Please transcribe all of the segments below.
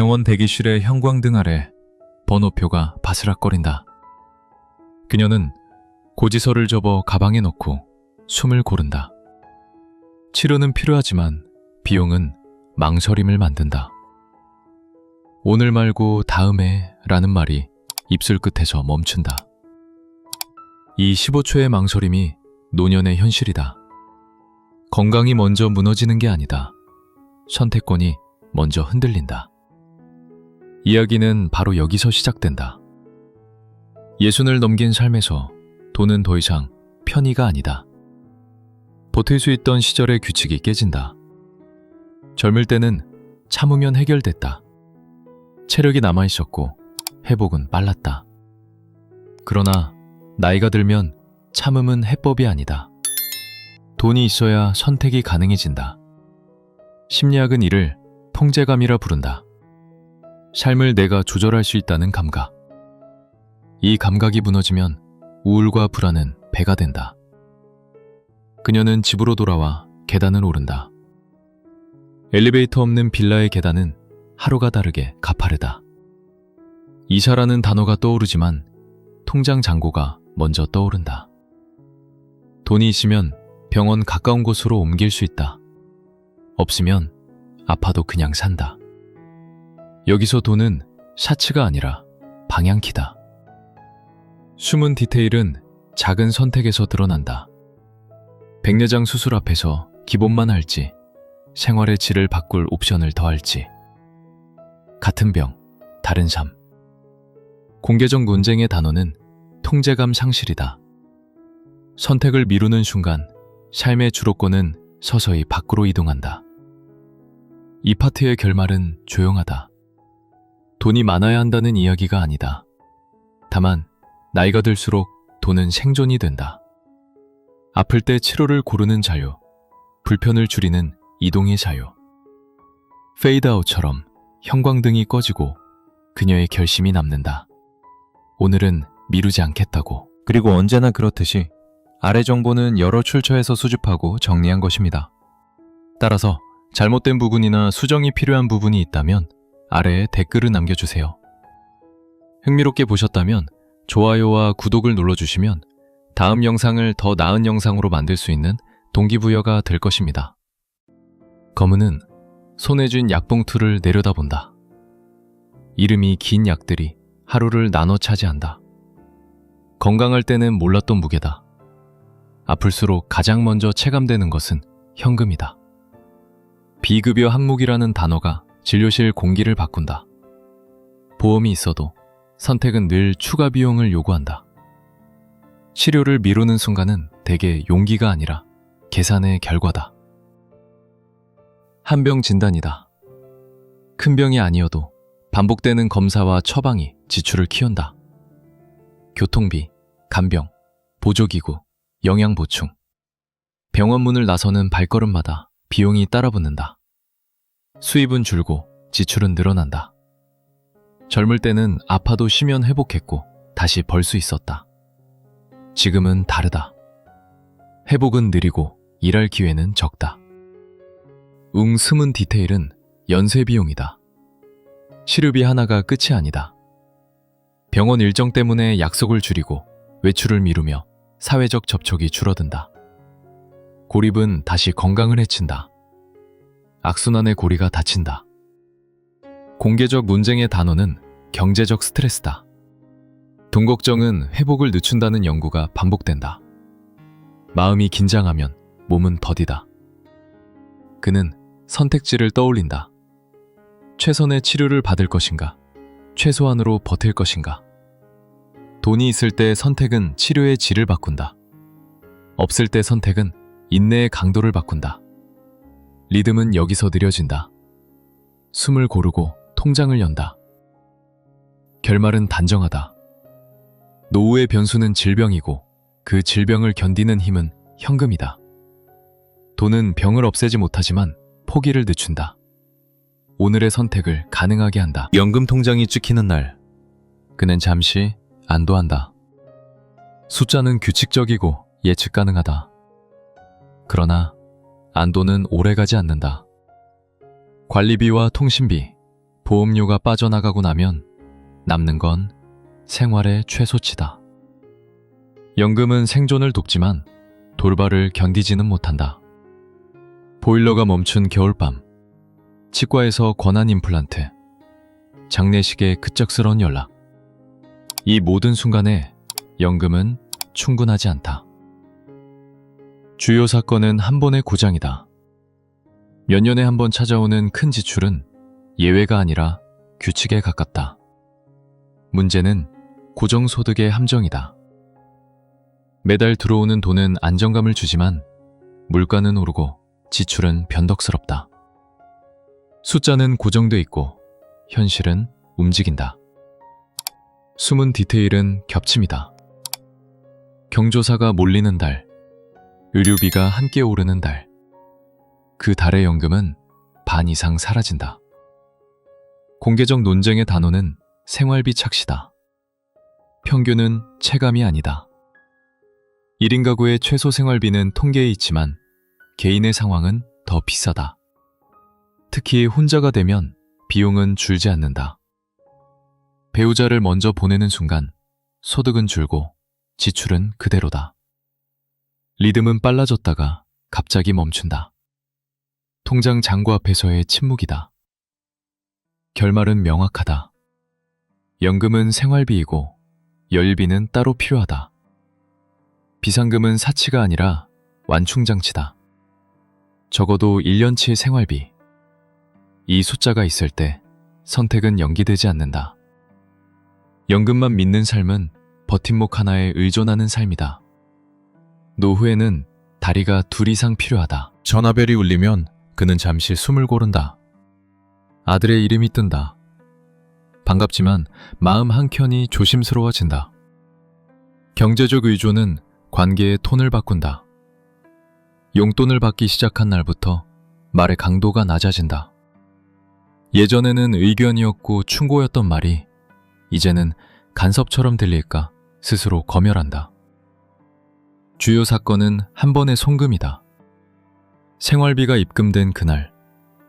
병원 대기실의 형광등 아래 번호표가 바스락거린다. 그녀는 고지서를 접어 가방에 넣고 숨을 고른다. 치료는 필요하지만 비용은 망설임을 만든다. 오늘 말고 다음에 라는 말이 입술 끝에서 멈춘다. 이 15초의 망설임이 노년의 현실이다. 건강이 먼저 무너지는 게 아니다. 선택권이 먼저 흔들린다. 이야기는 바로 여기서 시작된다. 예순을 넘긴 삶에서 돈은 더 이상 편의가 아니다. 버틸 수 있던 시절의 규칙이 깨진다. 젊을 때는 참으면 해결됐다. 체력이 남아 있었고 회복은 빨랐다. 그러나 나이가 들면 참음은 해법이 아니다. 돈이 있어야 선택이 가능해진다. 심리학은 이를 통제감이라 부른다. 삶을 내가 조절할 수 있다는 감각. 이 감각이 무너지면 우울과 불안은 배가 된다. 그녀는 집으로 돌아와 계단을 오른다. 엘리베이터 없는 빌라의 계단은 하루가 다르게 가파르다. 이사라는 단어가 떠오르지만 통장 잔고가 먼저 떠오른다. 돈이 있으면 병원 가까운 곳으로 옮길 수 있다. 없으면 아파도 그냥 산다. 여기서 돈은 샤츠가 아니라 방향키다. 숨은 디테일은 작은 선택에서 드러난다. 백내장 수술 앞에서 기본만 할지, 생활의 질을 바꿀 옵션을 더할지. 같은 병, 다른 삶. 공개적 논쟁의 단어는 통제감 상실이다. 선택을 미루는 순간 삶의 주도권은 서서히 밖으로 이동한다. 이 파트의 결말은 조용하다. 돈이 많아야 한다는 이야기가 아니다. 다만 나이가 들수록 돈은 생존이 된다. 아플 때 치료를 고르는 자유, 불편을 줄이는 이동의 자유. 페이드아웃처럼 형광등이 꺼지고 그녀의 결심이 남는다. 오늘은 미루지 않겠다고. 그리고 언제나 그렇듯이 아래 정보는 여러 출처에서 수집하고 정리한 것입니다. 따라서 잘못된 부분이나 수정이 필요한 부분이 있다면 아래에 댓글을 남겨주세요. 흥미롭게 보셨다면 좋아요와 구독을 눌러주시면 다음 영상을 더 나은 영상으로 만들 수 있는 동기부여가 될 것입니다. 검은은 손에 쥔 약봉투를 내려다본다. 이름이 긴 약들이 하루를 나눠 차지한다. 건강할 때는 몰랐던 무게다. 아플수록 가장 먼저 체감되는 것은 현금이다. 비급여 항목이라는 단어가 진료실 공기를 바꾼다. 보험이 있어도 선택은 늘 추가 비용을 요구한다. 치료를 미루는 순간은 대개 용기가 아니라 계산의 결과다. 한 병 진단이다. 큰 병이 아니어도 반복되는 검사와 처방이 지출을 키운다. 교통비, 간병, 보조기구, 영양보충. 병원 문을 나서는 발걸음마다 비용이 따라붙는다. 수입은 줄고 지출은 늘어난다. 젊을 때는 아파도 쉬면 회복했고 다시 벌 수 있었다. 지금은 다르다. 회복은 느리고 일할 기회는 적다. 웅 숨은 디테일은 연쇄 비용이다. 치료비 하나가 끝이 아니다. 병원 일정 때문에 약속을 줄이고 외출을 미루며 사회적 접촉이 줄어든다. 고립은 다시 건강을 해친다. 악순환의 고리가 닫힌다. 공개적 논쟁의 단어는 경제적 스트레스다. 돈 걱정은 회복을 늦춘다는 연구가 반복된다. 마음이 긴장하면 몸은 더디다. 그는 선택지를 떠올린다. 최선의 치료를 받을 것인가? 최소한으로 버틸 것인가? 돈이 있을 때 선택은 치료의 질을 바꾼다. 없을 때 선택은 인내의 강도를 바꾼다. 리듬은 여기서 느려진다. 숨을 고르고 통장을 연다. 결말은 단정하다. 노후의 변수는 질병이고 그 질병을 견디는 힘은 현금이다. 돈은 병을 없애지 못하지만 포기를 늦춘다. 오늘의 선택을 가능하게 한다. 연금 통장이 찍히는 날, 그는 잠시 안도한다. 숫자는 규칙적이고 예측 가능하다. 그러나 안도는 오래가지 않는다. 관리비와 통신비, 보험료가 빠져나가고 나면 남는 건 생활의 최소치다. 연금은 생존을 돕지만 돌발을 견디지는 못한다. 보일러가 멈춘 겨울밤, 치과에서 권한 임플란트, 장례식의 급작스러운 연락. 이 모든 순간에 연금은 충분하지 않다. 주요 사건은 한 번의 고장이다. 몇 년에 한 번 찾아오는 큰 지출은 예외가 아니라 규칙에 가깝다. 문제는 고정소득의 함정이다. 매달 들어오는 돈은 안정감을 주지만 물가는 오르고 지출은 변덕스럽다. 숫자는 고정돼 있고 현실은 움직인다. 숨은 디테일은 겹침이다. 경조사가 몰리는 달, 의료비가 함께 오르는 달, 그 달의 연금은 반 이상 사라진다. 공개적 논쟁의 단어는 생활비 착시다. 평균은 체감이 아니다. 1인 가구의 최소 생활비는 통계에 있지만 개인의 상황은 더 비싸다. 특히 혼자가 되면 비용은 줄지 않는다. 배우자를 먼저 보내는 순간 소득은 줄고 지출은 그대로다. 리듬은 빨라졌다가 갑자기 멈춘다. 통장 잔고 앞에서의 침묵이다. 결말은 명확하다. 연금은 생활비이고 열비는 따로 필요하다. 비상금은 사치가 아니라 완충장치다. 적어도 1년치 생활비. 이 숫자가 있을 때 선택은 연기되지 않는다. 연금만 믿는 삶은 버팀목 하나에 의존하는 삶이다. 노후에는 다리가 둘 이상 필요하다. 전화벨이 울리면 그는 잠시 숨을 고른다. 아들의 이름이 뜬다. 반갑지만 마음 한켠이 조심스러워진다. 경제적 의존은 관계의 톤을 바꾼다. 용돈을 받기 시작한 날부터 말의 강도가 낮아진다. 예전에는 의견이었고 충고였던 말이 이제는 간섭처럼 들릴까 스스로 검열한다. 주요 사건은 한 번의 송금이다. 생활비가 입금된 그날,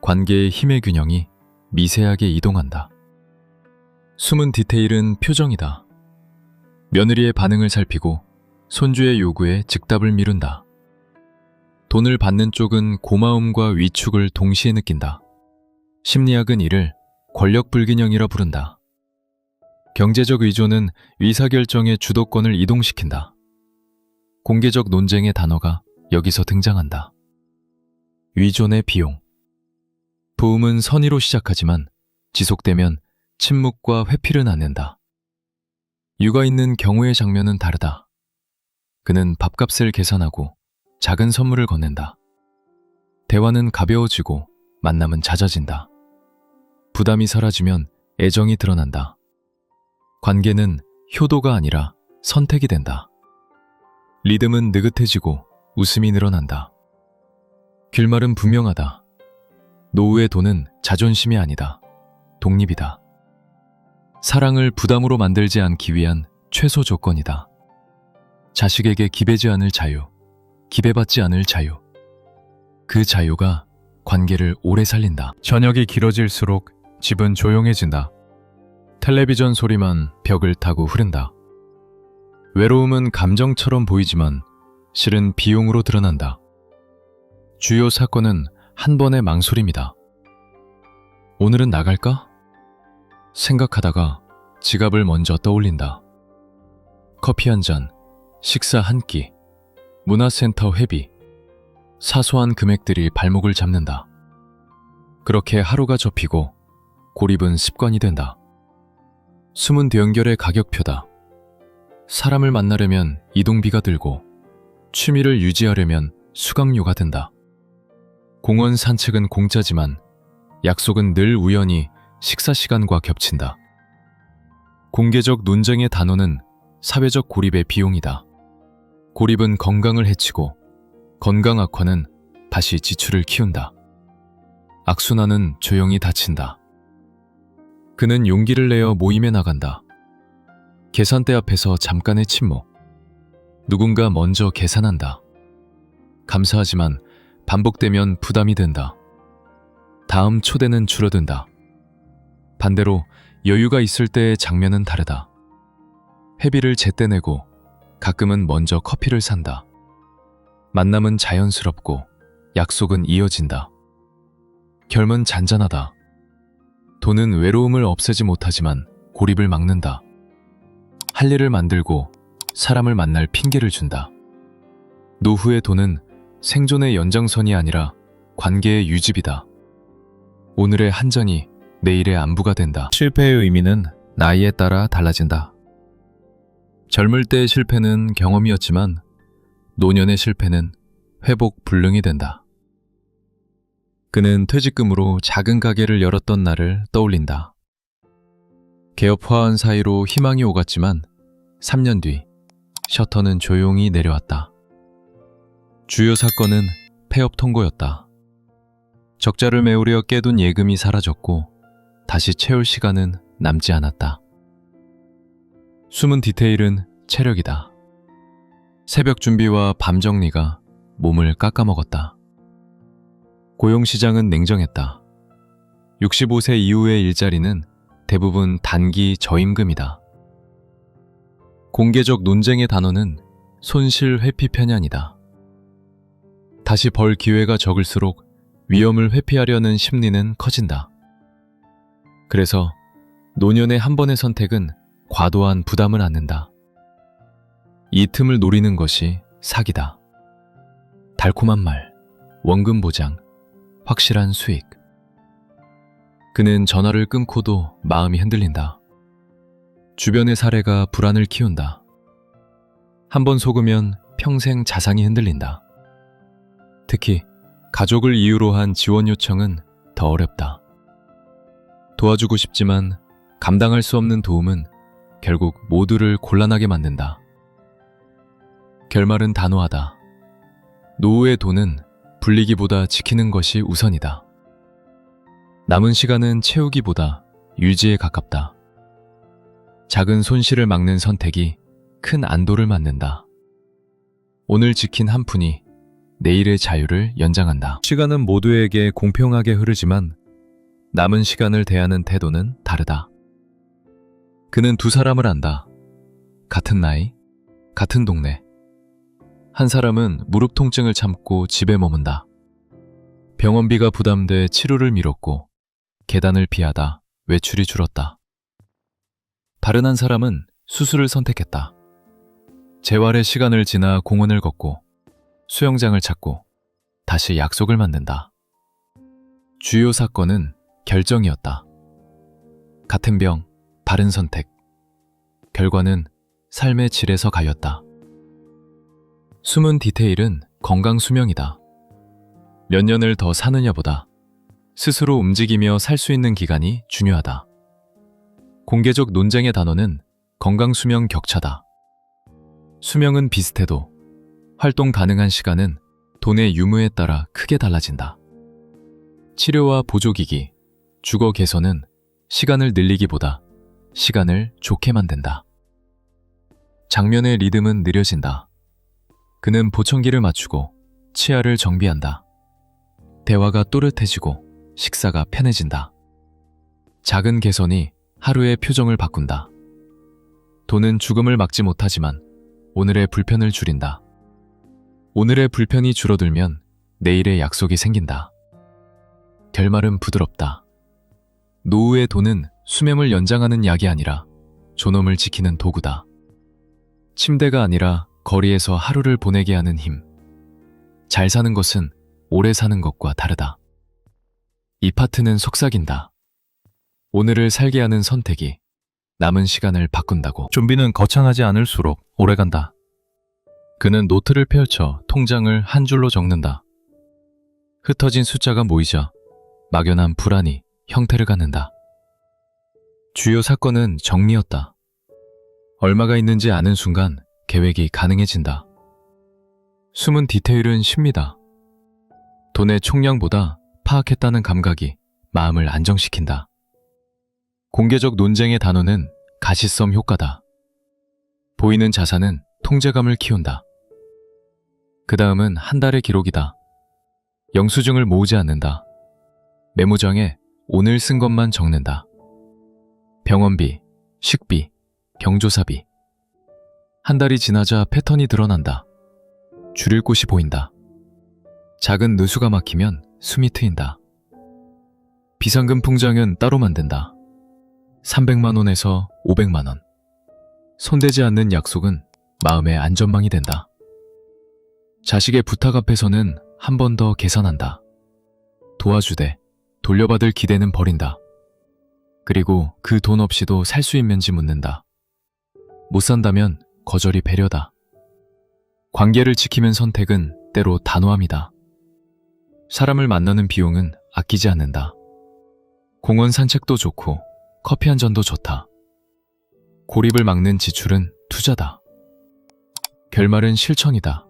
관계의 힘의 균형이 미세하게 이동한다. 숨은 디테일은 표정이다. 며느리의 반응을 살피고 손주의 요구에 즉답을 미룬다. 돈을 받는 쪽은 고마움과 위축을 동시에 느낀다. 심리학은 이를 권력 불균형이라 부른다. 경제적 의존은 의사결정의 주도권을 이동시킨다. 공개적 논쟁의 단어가 여기서 등장한다. 위존의 비용. 부음은 선의로 시작하지만 지속되면 침묵과 회피를 낳는다. 육아 있는 경우의 장면은 다르다. 그는 밥값을 계산하고 작은 선물을 건넨다. 대화는 가벼워지고 만남은 잦아진다. 부담이 사라지면 애정이 드러난다. 관계는 효도가 아니라 선택이 된다. 리듬은 느긋해지고 웃음이 늘어난다. 길말은 분명하다. 노후의 돈은 자존심이 아니다. 독립이다. 사랑을 부담으로 만들지 않기 위한 최소 조건이다. 자식에게 기대지 않을 자유, 기대받지 않을 자유. 그 자유가 관계를 오래 살린다. 저녁이 길어질수록 집은 조용해진다. 텔레비전 소리만 벽을 타고 흐른다. 외로움은 감정처럼 보이지만 실은 비용으로 드러난다. 주요 사건은 한 번의 망설임이다. 오늘은 나갈까? 생각하다가 지갑을 먼저 떠올린다. 커피 한 잔, 식사 한 끼, 문화센터 회비, 사소한 금액들이 발목을 잡는다. 그렇게 하루가 접히고 고립은 습관이 된다. 숨은 대연결의 가격표다. 사람을 만나려면 이동비가 들고 취미를 유지하려면 수강료가 든다. 공원 산책은 공짜지만 약속은 늘 우연히 식사 시간과 겹친다. 공개적 논쟁의 단어는 사회적 고립의 비용이다. 고립은 건강을 해치고 건강 악화는 다시 지출을 키운다. 악순환은 조용히 닫힌다. 그는 용기를 내어 모임에 나간다. 계산대 앞에서 잠깐의 침묵. 누군가 먼저 계산한다. 감사하지만 반복되면 부담이 된다. 다음 초대는 줄어든다. 반대로 여유가 있을 때의 장면은 다르다. 회비를 제때 내고 가끔은 먼저 커피를 산다. 만남은 자연스럽고 약속은 이어진다. 결문 잔잔하다. 돈은 외로움을 없애지 못하지만 고립을 막는다. 할 일을 만들고 사람을 만날 핑계를 준다. 노후의 돈은 생존의 연장선이 아니라 관계의 유집이다. 오늘의 한 잔이 내일의 안부가 된다. 실패의 의미는 나이에 따라 달라진다. 젊을 때의 실패는 경험이었지만 노년의 실패는 회복 불능이 된다. 그는 퇴직금으로 작은 가게를 열었던 날을 떠올린다. 개업화한 사이로 희망이 오갔지만 3년 뒤 셔터는 조용히 내려왔다. 주요 사건은 폐업 통고였다. 적자를 메우려 깨둔 예금이 사라졌고 다시 채울 시간은 남지 않았다. 숨은 디테일은 체력이다. 새벽 준비와 밤 정리가 몸을 깎아먹었다. 고용시장은 냉정했다. 65세 이후의 일자리는 대부분 단기 저임금이다. 공개적 논쟁의 단어는 손실 회피 편향이다. 다시 벌 기회가 적을수록 위험을 회피하려는 심리는 커진다. 그래서 노년의 한 번의 선택은 과도한 부담을 안는다. 이 틈을 노리는 것이 사기다. 달콤한 말, 원금 보장, 확실한 수익. 그는 전화를 끊고도 마음이 흔들린다. 주변의 사례가 불안을 키운다. 한 번 속으면 평생 자산이 흔들린다. 특히 가족을 이유로 한 지원 요청은 더 어렵다. 도와주고 싶지만 감당할 수 없는 도움은 결국 모두를 곤란하게 만든다. 결말은 단호하다. 노후의 돈은 불리기보다 지키는 것이 우선이다. 남은 시간은 채우기보다 유지에 가깝다. 작은 손실을 막는 선택이 큰 안도를 맞는다. 오늘 지킨 한 푼이 내일의 자유를 연장한다. 시간은 모두에게 공평하게 흐르지만 남은 시간을 대하는 태도는 다르다. 그는 두 사람을 안다. 같은 나이, 같은 동네. 한 사람은 무릎 통증을 참고 집에 머문다. 병원비가 부담돼 치료를 미뤘고 계단을 피하다 외출이 줄었다. 다른 한 사람은 수술을 선택했다. 재활의 시간을 지나 공원을 걷고 수영장을 찾고 다시 약속을 만든다. 주요 사건은 결정이었다. 같은 병, 다른 선택. 결과는 삶의 질에서 가였다. 숨은 디테일은 건강 수명이다. 몇 년을 더 사느냐보다 스스로 움직이며 살 수 있는 기간이 중요하다. 공개적 논쟁의 단어는 건강 수명 격차다. 수명은 비슷해도 활동 가능한 시간은 돈의 유무에 따라 크게 달라진다. 치료와 보조기기, 주거 개선은 시간을 늘리기보다 시간을 좋게 만든다. 장면의 리듬은 느려진다. 그는 보청기를 맞추고 치아를 정비한다. 대화가 또렷해지고 식사가 편해진다. 작은 개선이 하루의 표정을 바꾼다. 돈은 죽음을 막지 못하지만 오늘의 불편을 줄인다. 오늘의 불편이 줄어들면 내일의 약속이 생긴다. 결말은 부드럽다. 노후의 돈은 수명을 연장하는 약이 아니라 존엄을 지키는 도구다. 침대가 아니라 거리에서 하루를 보내게 하는 힘. 잘 사는 것은 오래 사는 것과 다르다. 이 파트는 속삭인다. 오늘을 살게 하는 선택이 남은 시간을 바꾼다고. 좀비는 거창하지 않을수록 오래간다. 그는 노트를 펼쳐 통장을 한 줄로 적는다. 흩어진 숫자가 모이자 막연한 불안이 형태를 갖는다. 주요 사건은 정리였다. 얼마가 있는지 아는 순간 계획이 가능해진다. 숨은 디테일은 쉽니다. 돈의 총량보다 파악했다는 감각이 마음을 안정시킨다. 공개적 논쟁의 단어는 가시성 효과다. 보이는 자산은 통제감을 키운다. 그 다음은 한 달의 기록이다. 영수증을 모으지 않는다. 메모장에 오늘 쓴 것만 적는다. 병원비, 식비, 경조사비. 한 달이 지나자 패턴이 드러난다. 줄일 곳이 보인다. 작은 누수가 막히면 숨이 트인다. 비상금 통장은 따로 만든다. 300만 원에서 500만 원. 손대지 않는 약속은 마음의 안전망이 된다. 자식의 부탁 앞에서는 한 번 더 계산한다. 도와주되 돌려받을 기대는 버린다. 그리고 그 돈 없이도 살 수 있는지 묻는다. 못 산다면 거절이 배려다. 관계를 지키는 선택은 때로 단호함이다. 사람을 만나는 비용은 아끼지 않는다. 공원 산책도 좋고 커피 한 잔도 좋다. 고립을 막는 지출은 투자다. 결말은 실천이다.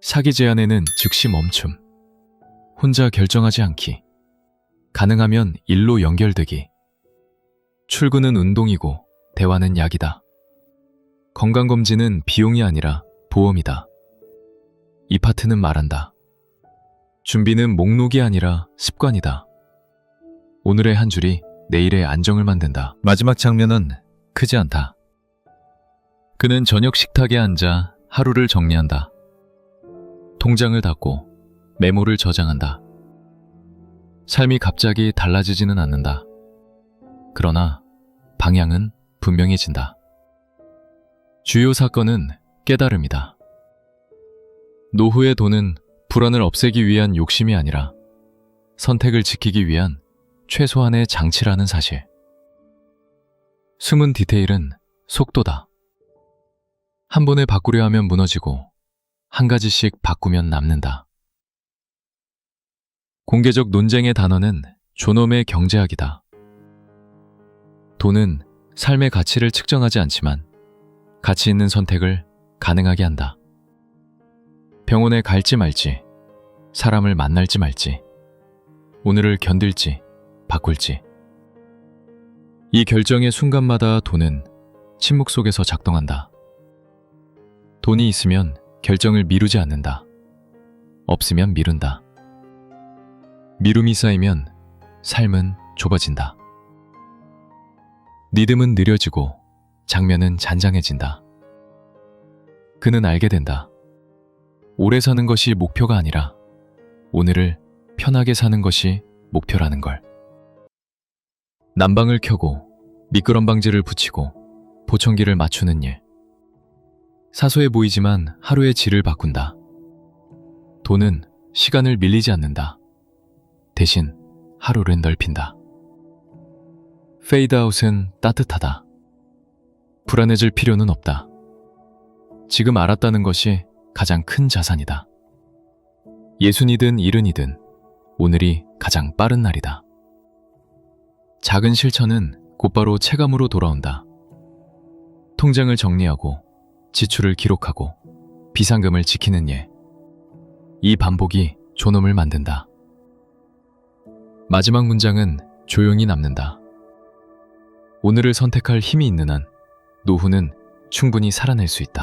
사기 제안에는 즉시 멈춤. 혼자 결정하지 않기. 가능하면 일로 연결되기. 출근은 운동이고 대화는 약이다. 건강검진은 비용이 아니라 보험이다. 이 파트는 말한다. 준비는 목록이 아니라 습관이다. 오늘의 한 줄이 내일의 안정을 만든다. 마지막 장면은 크지 않다. 그는 저녁 식탁에 앉아 하루를 정리한다. 통장을 닫고 메모를 저장한다. 삶이 갑자기 달라지지는 않는다. 그러나 방향은 분명해진다. 주요 사건은 깨달음이다. 노후의 돈은 불안을 없애기 위한 욕심이 아니라 선택을 지키기 위한 최소한의 장치라는 사실. 숨은 디테일은 속도다. 한 번에 바꾸려 하면 무너지고 한 가지씩 바꾸면 남는다. 공개적 논쟁의 단어는 존엄의 경제학이다. 돈은 삶의 가치를 측정하지 않지만 가치 있는 선택을 가능하게 한다. 병원에 갈지 말지, 사람을 만날지 말지, 오늘을 견딜지, 바꿀지. 이 결정의 순간마다 돈은 침묵 속에서 작동한다. 돈이 있으면 결정을 미루지 않는다. 없으면 미룬다. 미움이 쌓이면 삶은 좁아진다. 리듬은 느려지고 장면은 잔잔해진다. 그는 알게 된다. 오래 사는 것이 목표가 아니라 오늘을 편하게 사는 것이 목표라는 걸. 난방을 켜고 미끄럼 방지를 붙이고 보청기를 맞추는 일. 사소해 보이지만 하루의 질을 바꾼다. 돈은 시간을 밀리지 않는다. 대신 하루를 넓힌다. 페이드아웃은 따뜻하다. 불안해질 필요는 없다. 지금 알았다는 것이 가장 큰 자산이다. 예순이든 일흔이든 오늘이 가장 빠른 날이다. 작은 실천은 곧바로 체감으로 돌아온다. 통장을 정리하고 지출을 기록하고 비상금을 지키는 예. 이 반복이 존엄을 만든다. 마지막 문장은 조용히 남는다. 오늘을 선택할 힘이 있는 한 노후는 충분히 살아낼 수 있다.